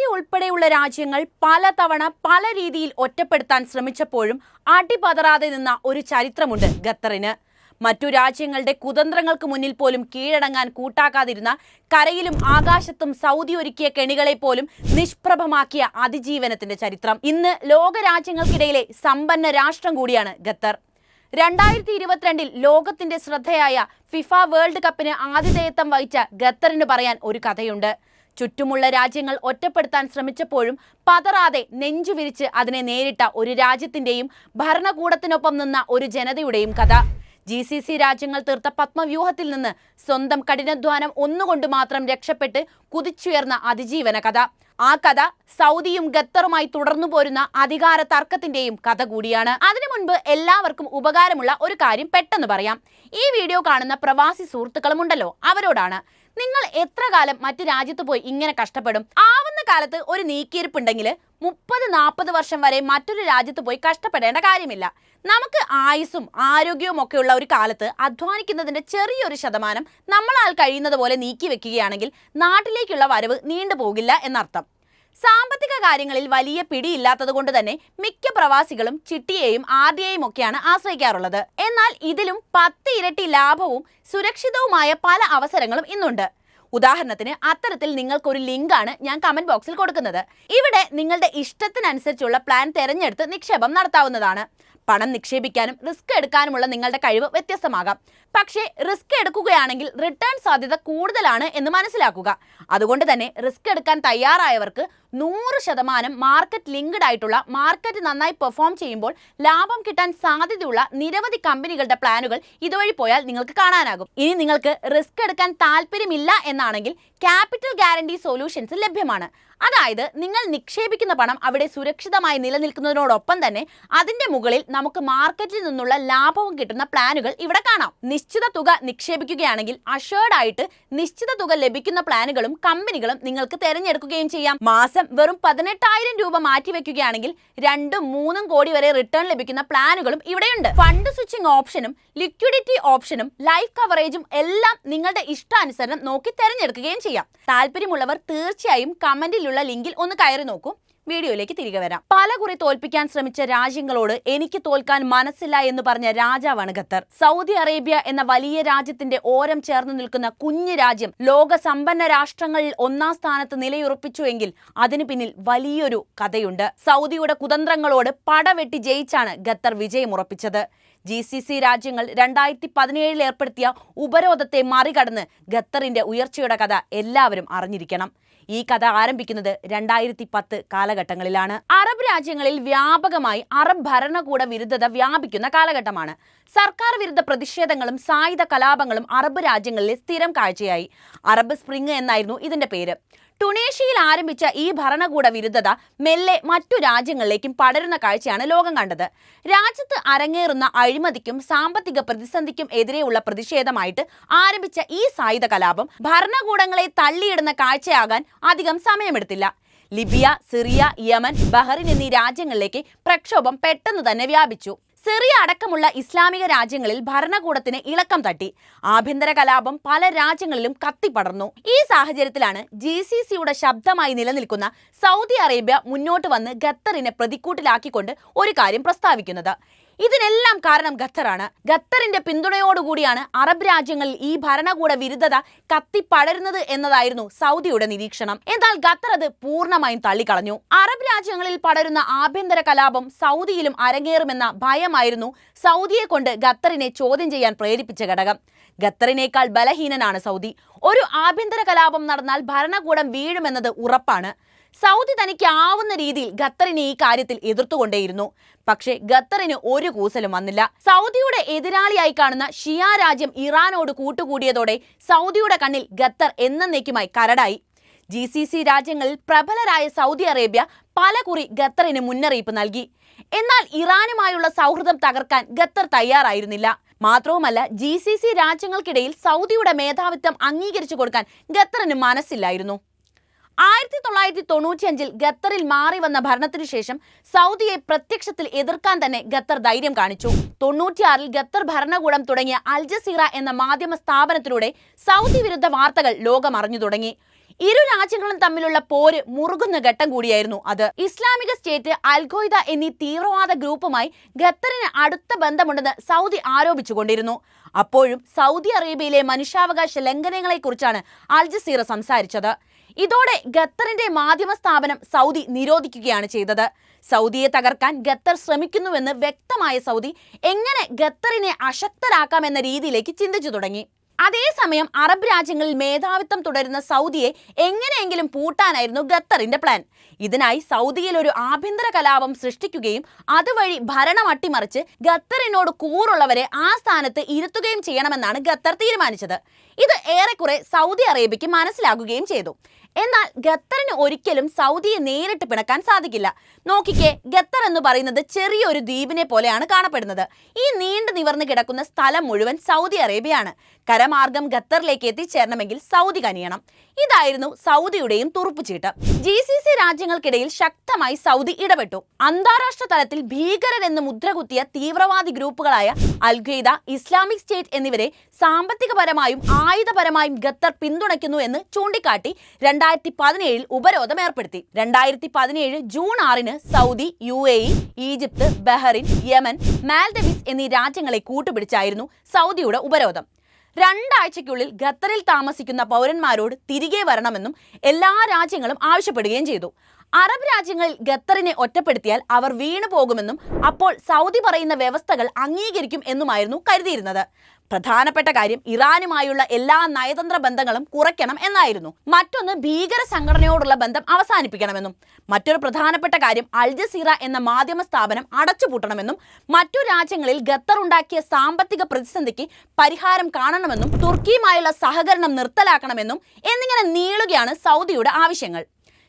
Saudi ഉൾപ്പെടെയുള്ള രാജ്യങ്ങൾ പലതവണ പല രീതിയിൽ ഒറ്റപ്പെടുത്താൻ ശ്രമിച്ചപ്പോഴും അടിപതറാതെ നിന്ന ഒരു ചരിത്രമുണ്ട് ഖത്തറിന്. മറ്റു രാജ്യങ്ങളുടെ കുതന്ത്രങ്ങൾക്ക് മുന്നിൽ പോലും കീഴടങ്ങാൻ കൂട്ടാക്കാതിരുന്ന കരയിലും ആകാശത്തും സൗദി ഒരുക്കിയ കെണികളെ പോലും നിഷ്പ്രഭമാക്കിയ അതിജീവനത്തിന്റെ ചരിത്രം. ഇന്ന് ലോകരാജ്യങ്ങൾക്കിടയിലെ സമ്പന്ന രാഷ്ട്രം കൂടിയാണ് ഖത്തർ. രണ്ടായിരത്തി ഇരുപത്തിരണ്ടിൽ ലോകത്തിന്റെ ശ്രദ്ധയായ ഫിഫ വേൾഡ് കപ്പിന് ആതിഥേയത്വം വഹിച്ച ഖത്തറിന് പറയാൻ ഒരു കഥയുണ്ട്. ചുറ്റുമുള്ള രാജ്യങ്ങൾ ഒറ്റപ്പെടുത്താൻ ശ്രമിച്ചപ്പോഴും പതറാതെ നെഞ്ചുവിരിച്ച് അതിനെ നേരിട്ട ഒരു രാജ്യത്തിന്റെയും ഭരണകൂടത്തിനൊപ്പം നിന്ന ഒരു ജനതയുടെയും കഥ. ജി സി സി രാജ്യങ്ങൾ തീർത്ത പത്മവ്യൂഹത്തിൽ നിന്ന് സ്വന്തം കഠിനാധ്വാനം ഒന്നുകൊണ്ട് മാത്രം രക്ഷപ്പെട്ട് കുതിച്ചുയർന്ന അതിജീവന കഥ. ആ കഥ സൗദിയും ഖത്തറുമായി തുടർന്നു പോരുന്ന അധികാര തർക്കത്തിന്റെയും കഥ കൂടിയാണ്. അതിനു മുൻപ് എല്ലാവർക്കും ഉപകാരമുള്ള ഒരു കാര്യം പെട്ടെന്ന് പറയാം. ഈ വീഡിയോ കാണുന്ന പ്രവാസി സുഹൃത്തുക്കളും ഉണ്ടല്ലോ അവരോടാണ് നിങ്ങൾ എത്ര കാലം മറ്റു രാജ്യത്ത് പോയി ഇങ്ങനെ കഷ്ടപ്പെടും? ആവുന്ന കാലത്ത് ഒരു നീക്കിയിരിപ്പുണ്ടെങ്കിൽ മുപ്പത് നാൽപ്പത് വർഷം വരെ മറ്റൊരു രാജ്യത്ത് പോയി കഷ്ടപ്പെടേണ്ട കാര്യമില്ല. നമുക്ക് ആയുസ്സും ആരോഗ്യവും ഒക്കെ ഉള്ള ഒരു കാലത്ത് അധ്വാനിക്കുന്നതിന്റെ ചെറിയൊരു ശതമാനം നമ്മളാൽ കഴിയുന്നത് പോലെ നീക്കി വെക്കുകയാണെങ്കിൽ നാട്ടിലേക്കുള്ള വരവ് നീണ്ടുപോകില്ല എന്നർത്ഥം. സാമ്പത്തിക കാര്യങ്ങളിൽ വലിയ പിടിയില്ലാത്തത് കൊണ്ട് തന്നെ മിക്ക പ്രവാസികളും ചിട്ടിയെയും ഐയും ഒക്കെയാണ് ആശ്രയിക്കാറുള്ളത്. എന്നാൽ ഇതിലും പത്ത് ഇരട്ടി ലാഭവും സുരക്ഷിതവുമായ പല അവസരങ്ങളും ഇന്നുണ്ട്. ഉദാഹരണത്തിന് അത്തരത്തിൽ നിങ്ങൾക്കൊരു ലിങ്കാണ് ഞാൻ കമന്റ് ബോക്സിൽ കൊടുക്കുന്നത്. ഇവിടെ നിങ്ങളുടെ ഇഷ്ടത്തിനനുസരിച്ചുള്ള പ്ലാൻ തിരഞ്ഞെടുത്ത് നിക്ഷേപം നടത്താവുന്നതാണ്. പണം നിക്ഷേപിക്കാനും റിസ്ക് എടുക്കാനുമുള്ള നിങ്ങളുടെ കഴിവ് വ്യത്യസ്തമാകാം. പക്ഷേ റിസ്ക് എടുക്കുകയാണെങ്കിൽ റിട്ടേൺ സാധ്യത കൂടുതലാണ് എന്ന് മനസ്സിലാക്കുക. അതുകൊണ്ട് തന്നെ റിസ്ക് എടുക്കാൻ തയ്യാറായവർക്ക് നൂറ് ശതമാനം മാർക്കറ്റ് ലിങ്ക്ഡ് ആയിട്ടുള്ള മാർക്കറ്റ് നന്നായി പെർഫോം ചെയ്യുമ്പോൾ ലാഭം കിട്ടാൻ സാധ്യതയുള്ള നിരവധി കമ്പനികളുടെ പ്ലാനുകൾ ഇതുവഴി പോയാൽ നിങ്ങൾക്ക് കാണാനാകും. ഇനി നിങ്ങൾക്ക് റിസ്ക് എടുക്കാൻ താല്പര്യമില്ല എന്നാണെങ്കിൽ ക്യാപിറ്റൽ ഗ്യാരണ്ടി സൊല്യൂഷൻസ് ലഭ്യമാണ്. അതായത് നിങ്ങൾ നിക്ഷേപിക്കുന്ന പണം അവിടെ സുരക്ഷിതമായി നിലനിൽക്കുന്നതിനോടൊപ്പം തന്നെ അതിന്റെ മുകളിൽ നമുക്ക് മാർക്കറ്റിൽ നിന്നുള്ള ലാഭവും കിട്ടുന്ന പ്ലാനുകൾ ഇവിടെ കാണാം. നിശ്ചിത തുക നിക്ഷേപിക്കുകയാണെങ്കിൽ അഷേർഡ് ആയിട്ട് നിശ്ചിത തുക ലഭിക്കുന്ന പ്ലാനുകളും കമ്പനികളും നിങ്ങൾക്ക് തിരഞ്ഞെടുക്കുകയും ചെയ്യാം. മാസം വെറും പതിനെട്ടായിരം രൂപ മാറ്റിവെക്കുകയാണെങ്കിൽ രണ്ടും മൂന്നും കോടി വരെ റിട്ടേൺ ലഭിക്കുന്ന പ്ലാനുകളും ഇവിടെയുണ്ട്. ഫണ്ട് സ്വിച്ചിങ് ഓപ്ഷനും ലിക്വിഡിറ്റി ഓപ്ഷനും ലൈഫ് കവറേജും എല്ലാം നിങ്ങളുടെ ഇഷ്ടാനുസരണം നോക്കി തിരഞ്ഞെടുക്കുകയും ചെയ്യാം. താല്പര്യമുള്ളവർ തീർച്ചയായും കമന്റിലുള്ള ലിങ്കിൽ ഒന്ന് കയറി നോക്കൂ. വീഡിയോയിലേക്ക് തിരികെ വരാം. പല കുറി തോൽപ്പിക്കാൻ ശ്രമിച്ച രാജ്യങ്ങളോട് എനിക്ക് തോൽക്കാൻ മനസ്സില്ല എന്ന് പറഞ്ഞ രാജാവാണ് ഖത്തർ. സൗദി അറേബ്യ എന്ന വലിയ രാജ്യത്തിന്റെ ഓരം ചേർന്ന് നിൽക്കുന്ന കുഞ്ഞു രാജ്യം ലോക സമ്പന്ന രാഷ്ട്രങ്ങളിൽ ഒന്നാം സ്ഥാനത്ത് നിലയുറപ്പിച്ചുവെങ്കിൽ അതിനു പിന്നിൽ വലിയൊരു കഥയുണ്ട്. സൗദിയുടെ കുതന്ത്രങ്ങളോട് പടവെട്ടി ജയിച്ചാണ് ഖത്തർ വിജയമുറപ്പിച്ചത് ജി സി സി രാജ്യങ്ങൾ രണ്ടായിരത്തി പതിനേഴിൽ ഏർപ്പെടുത്തിയ ഉപരോധത്തെ മറികടന്ന് ഖത്തറിന്റെ ഉയർച്ചയുടെ കഥ എല്ലാവരും അറിഞ്ഞിരിക്കണം. ഈ കഥ ആരംഭിക്കുന്നത് രണ്ടായിരത്തി പത്ത് കാലഘട്ടങ്ങളിലാണ്. അറബ് രാജ്യങ്ങളിൽ വ്യാപകമായി അറബ് ഭരണകൂട വിരുദ്ധത വ്യാപിക്കുന്ന കാലഘട്ടമാണ്. സർക്കാർ വിരുദ്ധ പ്രതിഷേധങ്ങളും സായുധ കലാപങ്ങളും അറബ് രാജ്യങ്ങളിലെ സ്ഥിരം കാഴ്ചയായി. അറബ് സ്പ്രിംഗ് എന്നായിരുന്നു ഇതിന്റെ പേര്. ടുണേഷ്യയിൽ ആരംഭിച്ച ഈ ഭരണകൂട വിരുദ്ധത മെല്ലെ മറ്റു രാജ്യങ്ങളിലേക്കും പടരുന്ന കാഴ്ചയാണ് ലോകം കണ്ടത്. രാജ്യത്ത് അരങ്ങേറുന്ന അഴിമതിക്കും സാമ്പത്തിക പ്രതിസന്ധിക്കും എതിരെയുള്ള പ്രതിഷേധമായിട്ട് ആരംഭിച്ച ഈ സായുധ കലാപം ഭരണകൂടങ്ങളെ തള്ളിയിടുന്ന കാഴ്ചയാകാൻ അധികം സമയമെടുത്തില്ല. ലിബിയ സിറിയ യമൻ ബഹറിൻ എന്നീ രാജ്യങ്ങളിലേക്ക് പ്രക്ഷോഭം പെട്ടെന്ന് തന്നെ വ്യാപിച്ചു. സിറിയ അടക്കമുള്ള ഇസ്ലാമിക രാജ്യങ്ങളിൽ ഭരണകൂടത്തിന് ഇളക്കം തട്ടി. ആഭ്യന്തര കലാപം പല രാജ്യങ്ങളിലും കത്തിപ്പടർന്നു. ഈ സാഹചര്യത്തിലാണ് ജി സി സിയുടെ ശബ്ദമായി നിലനിൽക്കുന്ന സൗദി അറേബ്യ മുന്നോട്ട് വന്ന് ഖത്തറിനെ പ്രതിക്കൂട്ടിലാക്കിക്കൊണ്ട് ഒരു കാര്യം പ്രസ്താവിക്കുന്നത്. ഇതിനെല്ലാം കാരണം ഖത്തറാണ്. ഖത്തറിന്റെ പിന്തുണയോടുകൂടിയാണ് അറബ് രാജ്യങ്ങളിൽ ഈ ഭരണകൂട വിരുദ്ധത കത്തിപ്പടരുന്നത് എന്നതായിരുന്നു സൗദിയുടെ നിരീക്ഷണം. എന്നാൽ ഖത്തർ അത് പൂർണമായും തള്ളിക്കളഞ്ഞു. അറബ് രാജ്യങ്ങളിൽ പടരുന്ന ആഭ്യന്തര കലാപം സൗദിയിലും അരങ്ങേറുമെന്ന ഭയമായിരുന്നു സൗദിയെ കൊണ്ട് ഖത്തറിനെ ചോദ്യം ചെയ്യാൻ പ്രേരിപ്പിച്ച ഘടകം. ഖത്തറിനേക്കാൾ ബലഹീനനാണ് സൗദി. ഒരു ആഭ്യന്തര കലാപം നടന്നാൽ ഭരണകൂടം വീഴുമെന്നത് ഉറപ്പാണ്. സൗദി തനിക്ക് ആവുന്ന രീതിയിൽ ഖത്തറിനെ ഈ കാര്യത്തിൽ എതിർത്തുകൊണ്ടേയിരുന്നു. പക്ഷേ ഖത്തറിന് ഒരു കൂസലും വന്നില്ല. സൗദിയുടെ എതിരാളിയായി കാണുന്ന ഷിയ രാജ്യം ഇറാനോട് കൂട്ടുകൂടിയതോടെ സൗദിയുടെ കണ്ണിൽ ഖത്തർ എന്നേക്കുമായി കരടായി. ജി സി സി രാജ്യങ്ങളിൽ പ്രബലരായ സൗദി അറേബ്യ പലകുറി ഖത്തറിന് മുന്നറിയിപ്പ് നൽകി. എന്നാൽ ഇറാനുമായുള്ള സൗഹൃദം തകർക്കാൻ ഖത്തർ തയ്യാറായിരുന്നില്ല. മാത്രവുമല്ല ജി സി സി രാജ്യങ്ങൾക്കിടയിൽ സൗദിയുടെ മേധാവിത്വം അംഗീകരിച്ചു കൊടുക്കാൻ ഖത്തറിന് മനസ്സില്ലായിരുന്നു. ആയിരത്തി തൊള്ളായിരത്തി തൊണ്ണൂറ്റിയഞ്ചിൽ ഖത്തറിൽ മാറി വന്ന ഭരണത്തിനു ശേഷം സൗദിയെ പ്രത്യക്ഷത്തിൽ എതിർക്കാൻ തന്നെ ഖത്തർ ധൈര്യം കാണിച്ചു. തൊണ്ണൂറ്റിയാറിൽ ഖത്തർ ഭരണകൂടം തുടങ്ങിയ അൽ ജസീറ എന്ന മാധ്യമ സ്ഥാപനത്തിലൂടെ സൗദി വിരുദ്ധ വാർത്തകൾ ലോകം അറിഞ്ഞു തുടങ്ങി. ഇരു രാജ്യങ്ങളും തമ്മിലുള്ള പോര് മുറുകുന്ന ഘട്ടം കൂടിയായിരുന്നു അത്. ഇസ്ലാമിക സ്റ്റേറ്റ് അൽഖോയ്ദ എന്നീ തീവ്രവാദ ഗ്രൂപ്പുമായി ഖത്തറിന് അടുത്ത ബന്ധമുണ്ടെന്ന് സൗദി ആരോപിച്ചുകൊണ്ടിരുന്നു. അപ്പോഴും സൗദി അറേബ്യയിലെ മനുഷ്യാവകാശ ലംഘനങ്ങളെക്കുറിച്ചാണ് അൽ ജസീറ സംസാരിച്ചത്. ഇതോടെ ഖത്തറിന്റെ മാധ്യമ സ്ഥാപനം സൗദി നിരോധിക്കുകയാണ് ചെയ്തത്. സൗദിയെ തകർക്കാൻ ഖത്തർ ശ്രമിക്കുന്നുവെന്ന് വ്യക്തമായ സൗദി എങ്ങനെ ഖത്തറിനെ അശക്തരാക്കാമെന്ന രീതിയിലേക്ക് ചിന്തിച്ചു തുടങ്ങി. അതേസമയം അറബ് രാജ്യങ്ങളിൽ മേധാവിത്വം തുടരുന്ന സൗദിയെ എങ്ങനെയെങ്കിലും പൂട്ടാനായിരുന്നു ഖത്തറിന്റെ പ്ലാൻ. ഇതിനായി സൗദിയിൽ ഒരു ആഭ്യന്തര കലാപം സൃഷ്ടിക്കുകയും അതുവഴി ഭരണം അട്ടിമറിച്ച് ഖത്തറിനോട് കൂറുള്ളവരെ ആ സ്ഥാനത്ത് ഇരുത്തുകയും ചെയ്യണമെന്നാണ് ഖത്തർ തീരുമാനിച്ചത്. ഇത് ഏറെക്കുറെ സൗദി അറേബ്യയ്ക്ക് മനസ്സിലാകുകയും ചെയ്തു. എന്നാൽ ഖത്തറിന് ഒരിക്കലും സൗദിയെ നേരിട്ട് പിണക്കാൻ സാധിക്കില്ല. നോക്കിക്കേ ഖത്തർ എന്ന് പറയുന്നത് ചെറിയൊരു ദ്വീപിനെ പോലെയാണ് കാണപ്പെടുന്നത്. ഈ നീണ്ടു നിവർന്നു കിടക്കുന്ന സ്ഥലം മുഴുവൻ സൗദി അറേബ്യയാണ്. കരമാർഗം ഖത്തറിലേക്ക് എത്തിച്ചേരണമെങ്കിൽ സൗദി കനിയണം. ഇതായിരുന്നു സൗദിയുടെയും തുറുപ്പുചീട്ട് ജി സി സി രാജ്യങ്ങൾക്കിടയിൽ ശക്തമായി സൗദി ഇടപെട്ടു. അന്താരാഷ്ട്ര തലത്തിൽ ഭീകരരെന്ന് മുദ്രകുത്തിയ തീവ്രവാദി ഗ്രൂപ്പുകളായ അൽഖയ്ദ ഇസ്ലാമിക് സ്റ്റേറ്റ് എന്നിവരെ സാമ്പത്തികപരമായും ആയുധപരമായും ഖത്തർ പിന്തുണയ്ക്കുന്നു എന്ന് ചൂണ്ടിക്കാട്ടി രണ്ടായിരത്തി പതിനേഴിൽ ഉപരോധം ഏർപ്പെടുത്തി. രണ്ടായിരത്തി പതിനേഴ് ജൂൺ ആറിന് Saudi U A E Egypt Bahrain Yemen Maldives എന്നീ രാജ്യങ്ങളെ കൂട്ടുപിടിച്ചായിരുന്നു സൗദിയുടെ ഉപരോധം. രണ്ടാഴ്ചയ്ക്കുള്ളിൽ ഖത്തറിൽ താമസിക്കുന്ന പൗരന്മാരോട് തിരികെ വരണമെന്നും എല്ലാ രാജ്യങ്ങളും ആവശ്യപ്പെടുകയും ചെയ്തു. അറബ് രാജ്യങ്ങളിൽ ഖത്തറിനെ ഒറ്റപ്പെടുത്തിയാൽ അവർ വീണു പോകുമെന്നും അപ്പോൾ സൗദി പറയുന്ന വ്യവസ്ഥകൾ അംഗീകരിക്കും എന്നുമായിരുന്നു കരുതിയിരുന്നത്. പ്രധാനപ്പെട്ട കാര്യം ഇറാനുമായുള്ള എല്ലാ നയതന്ത്ര ബന്ധങ്ങളും കുറയ്ക്കണം എന്നായിരുന്നു. മറ്റൊന്ന് ഭീകര സംഘടനയോടുള്ള ബന്ധം അവസാനിപ്പിക്കണമെന്നും മറ്റൊരു പ്രധാനപ്പെട്ട കാര്യം അൽ ജസീറ എന്ന മാധ്യമ സ്ഥാപനം അടച്ചുപൂട്ടണമെന്നും മറ്റു രാജ്യങ്ങളിൽ ഖത്തർ ഉണ്ടാക്കിയ സാമ്പത്തിക പ്രതിസന്ധിക്ക് പരിഹാരം കാണണമെന്നും തുർക്കിയുമായുള്ള സഹകരണം നിർത്തലാക്കണമെന്നും എന്നിങ്ങനെ നീളുകയാണ് സൗദിയുടെ ആവശ്യങ്ങൾ.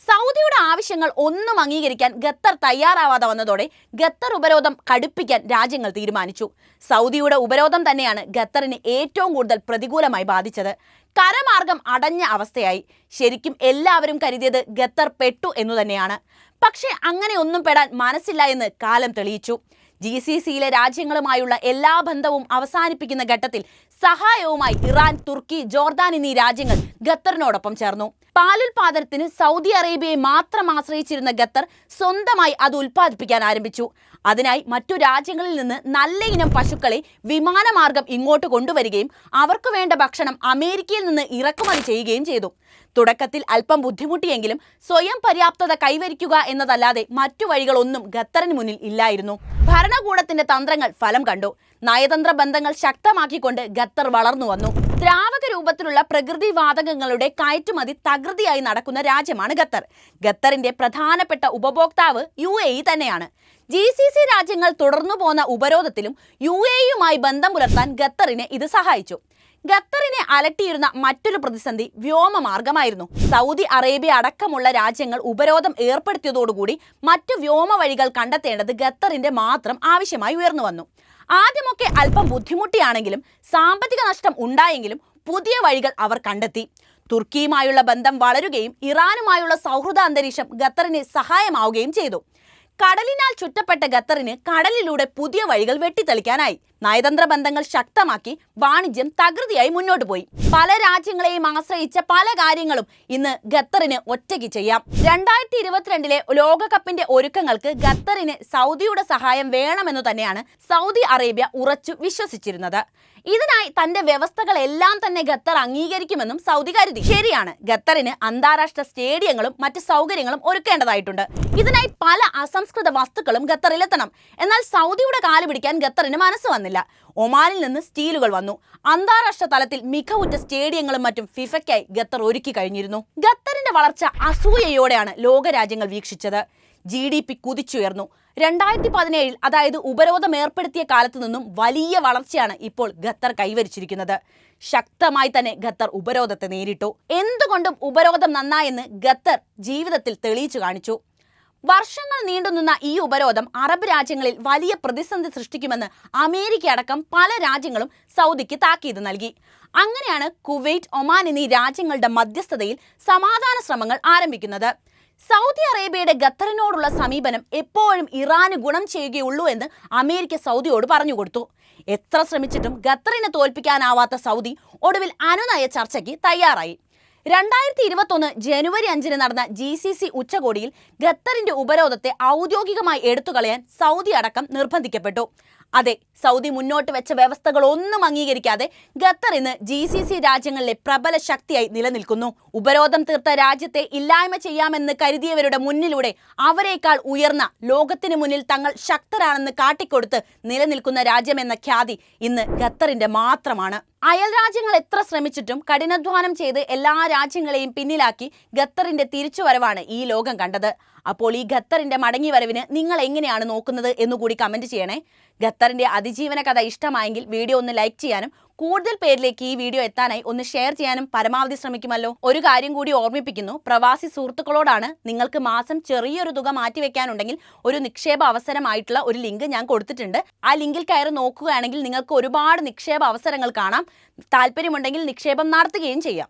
സൗദിയുടെ ആവശ്യങ്ങൾ ഒന്നും അംഗീകരിക്കാൻ ഖത്തർ തയ്യാറാവാതെ വന്നതോടെ ഖത്തർ ഉപരോധം കടുപ്പിക്കാൻ രാജ്യങ്ങൾ തീരുമാനിച്ചു. സൗദിയുടെ ഉപരോധം തന്നെയാണ് ഖത്തറിന് ഏറ്റവും കൂടുതൽ പ്രതികൂലമായി ബാധിച്ചത്. കരമാർഗം അടഞ്ഞ അവസ്ഥയായി. ശരിക്കും എല്ലാവരും കരുതിയത് ഖത്തർ പെട്ടു എന്നു തന്നെയാണ്. പക്ഷേ അങ്ങനെയൊന്നും പെടാൻ മനസ്സില്ല എന്ന് കാലം തെളിയിച്ചു. ജി സി സിയിലെ രാജ്യങ്ങളുമായുള്ള എല്ലാ ബന്ധവും അവസാനിപ്പിക്കുന്ന ഘട്ടത്തിൽ സഹായവുമായി ഇറാൻ തുർക്കി ജോർദാൻ എന്നീ രാജ്യങ്ങൾ ഖത്തറിനോടൊപ്പം ചേർന്നു. പാലുൽപാദനത്തിന് സൗദി അറേബ്യയെ മാത്രം ആശ്രയിച്ചിരുന്ന ഖത്തർ സ്വന്തമായി അത് ഉൽപ്പാദിപ്പിക്കാൻ ആരംഭിച്ചു. അതിനായി മറ്റു രാജ്യങ്ങളിൽ നിന്ന് നല്ല ഇനം പശുക്കളെ വിമാനമാർഗം ഇങ്ങോട്ട് കൊണ്ടുവരികയും അവർക്ക് വേണ്ട ഭക്ഷണം അമേരിക്കയിൽ നിന്ന് ഇറക്കുമതി ചെയ്യുകയും ചെയ്തു. തുടക്കത്തിൽ അല്പം ബുദ്ധിമുട്ടിയെങ്കിലും സ്വയം പര്യാപ്തത കൈവരിക്കുക എന്നതല്ലാതെ മറ്റു വഴികളൊന്നും ഖത്തറിന് മുന്നിൽ ഇല്ലായിരുന്നു. ഭരണകൂടത്തിന്റെ തന്ത്രങ്ങൾ ഫലം കണ്ടു. നയതന്ത്ര ബന്ധങ്ങൾ ശക്തമാക്കിക്കൊണ്ട് ഖത്തർ വളർന്നു വന്നു. ദ്രാവക രൂപത്തിലുള്ള പ്രകൃതി വാതകങ്ങളുടെ കയറ്റുമതി തകൃതിയായി നടക്കുന്ന രാജ്യമാണ് ഖത്തർ. ഖത്തറിന്റെ പ്രധാനപ്പെട്ട ഉപഭോക്താവ് യു എ ഇ തന്നെയാണ്. ജി സി സി രാജ്യങ്ങൾ തുടർന്നു പോന്ന ഉപരോധത്തിലും യു എയുമായി ബന്ധം പുലർത്താൻ ഖത്തറിനെ ഇത് സഹായിച്ചു. ഖത്തറിനെ അലട്ടിയിരുന്ന മറ്റൊരു പ്രതിസന്ധി വ്യോമമാർഗമായിരുന്നു. സൗദി അറേബ്യ അടക്കമുള്ള രാജ്യങ്ങൾ ഉപരോധം ഏർപ്പെടുത്തിയതോടുകൂടി മറ്റു വ്യോമ വഴികൾ കണ്ടെത്തേണ്ടത് ഖത്തറിന്റെ മാത്രം ആവശ്യമായി ഉയർന്നു വന്നു. ആദ്യമൊക്കെ അല്പം ബുദ്ധിമുട്ടിയാണെങ്കിലും സാമ്പത്തിക നഷ്ടം ഉണ്ടായെങ്കിലും പുതിയ വഴികൾ അവർ കണ്ടെത്തി. തുർക്കിയുമായുള്ള ബന്ധം വളരുകയും ഇറാനുമായുള്ള സൗഹൃദ അന്തരീക്ഷം ഖത്തറിന് സഹായമാവുകയും ചെയ്തു. കടലിനാൽ ചുറ്റപ്പെട്ട ഖത്തറിന് കടലിലൂടെ പുതിയ വഴികൾ വെട്ടിത്തെളിക്കാനായി നയതന്ത്ര ബന്ധങ്ങൾ ശക്തമാക്കി വാണിജ്യം തകൃതിയായി മുന്നോട്ട് പോയി. പല രാജ്യങ്ങളെയും ആശ്രയിച്ച പല കാര്യങ്ങളും ഇന്ന് ഖത്തറിന് ഒറ്റയ്ക്ക് ചെയ്യാം. രണ്ടായിരത്തി ഇരുപത്തിരണ്ടിലെ ലോകകപ്പിന്റെ ഒരുക്കങ്ങൾക്ക് ഖത്തറിന് സൗദിയുടെ സഹായം വേണമെന്ന് തന്നെയാണ് സൗദി അറേബ്യ ഉറച്ചു വിശ്വസിച്ചിരുന്നത്. ഇതിനായി തന്റെ വ്യവസ്ഥകളെല്ലാം തന്നെ ഖത്തർ അംഗീകരിക്കുമെന്നും സൗദി കരുതി ശരിയാണ്. ഖത്തറിന് അന്താരാഷ്ട്ര സ്റ്റേഡിയങ്ങളും മറ്റ് സൗകര്യങ്ങളും ഒരുക്കേണ്ടതായിട്ടുണ്ട്. ഇതിനായി പല അസംസ്കൃത വസ്തുക്കളും ഖത്തറിലെത്തണം. എന്നാൽ സൗദിയുടെ കാൽ പിടിക്കാൻ ഖത്തറിന് മനസ്സ് വന്നില്ല. ഒമാനിൽ നിന്ന് സ്റ്റീലുകൾ വന്നു. അന്താരാഷ്ട്ര തലത്തിൽ മികവുറ്റ സ്റ്റേഡിയങ്ങളും മറ്റും ഫിഫയ്ക്കായി ഖത്തർ ഒരുക്കി കഴിഞ്ഞിരുന്നു. ഖത്തറിന്റെ വളർച്ച അസൂയയോടെയാണ് ലോകരാജ്യങ്ങൾ വീക്ഷിച്ചത്. ജി ഡി പി കുതിച്ചുയർന്നു. രണ്ടായിരത്തി പതിനേഴിൽ അതായത് ഉപരോധം ഏർപ്പെടുത്തിയ കാലത്തു നിന്നും വലിയ വളർച്ചയാണ് ഇപ്പോൾ ഖത്തർ കൈവരിച്ചിരിക്കുന്നത്. ശക്തമായി തന്നെ ഖത്തർ ഉപരോധത്തെ നേരിട്ടു. എന്തുകൊണ്ടും ഉപരോധം നന്നായെന്ന് ഖത്തർ ജീവിതത്തിൽ തെളിയിച്ചു കാണിച്ചു. വർഷങ്ങൾ നീണ്ടുനിന്ന ഈ ഉപരോധം അറബ് രാജ്യങ്ങളിൽ വലിയ പ്രതിസന്ധി സൃഷ്ടിക്കുമെന്ന് അമേരിക്ക അടക്കം പല രാജ്യങ്ങളും സൗദിക്ക് താക്കീത് നൽകി. അങ്ങനെയാണ് കുവൈറ്റ് ഒമാൻ എന്നീ രാജ്യങ്ങളുടെ മധ്യസ്ഥതയിൽ സമാധാന ശ്രമങ്ങൾ ആരംഭിക്കുന്നത്. സൗദി അറേബ്യയുടെ ഖത്തറിനോടുള്ള സമീപനം എപ്പോഴും ഇറാന് ഗുണം ചെയ്യുകയുള്ളൂ എന്ന് അമേരിക്ക സൗദിയോട് പറഞ്ഞു കൊടുത്തു. എത്ര ശ്രമിച്ചിട്ടും ഖത്തറിനെ തോൽപ്പിക്കാനാവാത്ത സൗദി ഒടുവിൽ അനുനയ ചർച്ചയ്ക്ക് തയ്യാറായി. രണ്ടായിരത്തി ഇരുപത്തൊന്ന് ജനുവരി അഞ്ചിന് നടന്ന ജി സി സി ഉച്ചകോടിയിൽ ഖത്തറിന്റെ ഉപരോധത്തെ ഔദ്യോഗികമായി എടുത്തുകളയാൻ സൗദി അടക്കം നിർബന്ധിക്കപ്പെട്ടു. അതെ സൗദി മുന്നോട്ട് വെച്ച വ്യവസ്ഥകൾ ഒന്നും അംഗീകരിക്കാതെ ഖത്തർ ഇന്ന് ജി സി സി രാജ്യങ്ങളിലെ പ്രബല ശക്തിയായി നിലനിൽക്കുന്നു. ഉപരോധം തീർത്ത രാജ്യത്തെ ഇല്ലായ്മ ചെയ്യാമെന്ന് കരുതിയവരുടെ മുന്നിലൂടെ അവരെക്കാൾ ഉയർന്ന ലോകത്തിന് മുന്നിൽ തങ്ങൾ ശക്തരാണെന്ന് കാട്ടിക്കൊടുത്ത് നിലനിൽക്കുന്ന രാജ്യമെന്ന ഖ്യാതി ഇന്ന് ഖത്തറിന്റെ മാത്രമാണ്. അയൽ രാജ്യങ്ങൾ എത്ര ശ്രമിച്ചിട്ടും കഠിനാധ്വാനം ചെയ്ത് എല്ലാ രാജ്യങ്ങളെയും പിന്നിലാക്കി ഖത്തറിന്റെ തിരിച്ചുവരവാണ് ഈ ലോകം കണ്ടത്. അപ്പോൾ ഈ ഖത്തറിന്റെ മടങ്ങിവരവിന് നിങ്ങൾ എങ്ങനെയാണ് നോക്കുന്നത് എന്നുകൂടി കമന്റ് ചെയ്യണേ. ഖത്തറിന്റെ അതിജീവന കഥ ഇഷ്ടമായെങ്കിൽ വീഡിയോ ഒന്ന് ലൈക്ക് ചെയ്യാനും കൂടുതൽ പേരിലേക്ക് ഈ വീഡിയോ എത്താനായി ഒന്ന് ഷെയർ ചെയ്യാനും പരമാവധി ശ്രമിക്കുമല്ലോ. ഒരു കാര്യം കൂടി ഓർമ്മിപ്പിക്കുന്നു പ്രവാസി സുഹൃത്തുക്കളോടാണ് നിങ്ങൾക്ക് മാസം ചെറിയൊരു തുക മാറ്റിവെക്കാനുണ്ടെങ്കിൽ ഒരു നിക്ഷേപ അവസരമായിട്ടുള്ള ഒരു ലിങ്ക് ഞാൻ കൊടുത്തിട്ടുണ്ട്. ആ ലിങ്കിൽ കയറി നോക്കുകയാണെങ്കിൽ നിങ്ങൾക്ക് ഒരുപാട് നിക്ഷേപ അവസരങ്ങൾ കാണാം. താല്പര്യമുണ്ടെങ്കിൽ നിക്ഷേപം നടത്തുകയും ചെയ്യാം.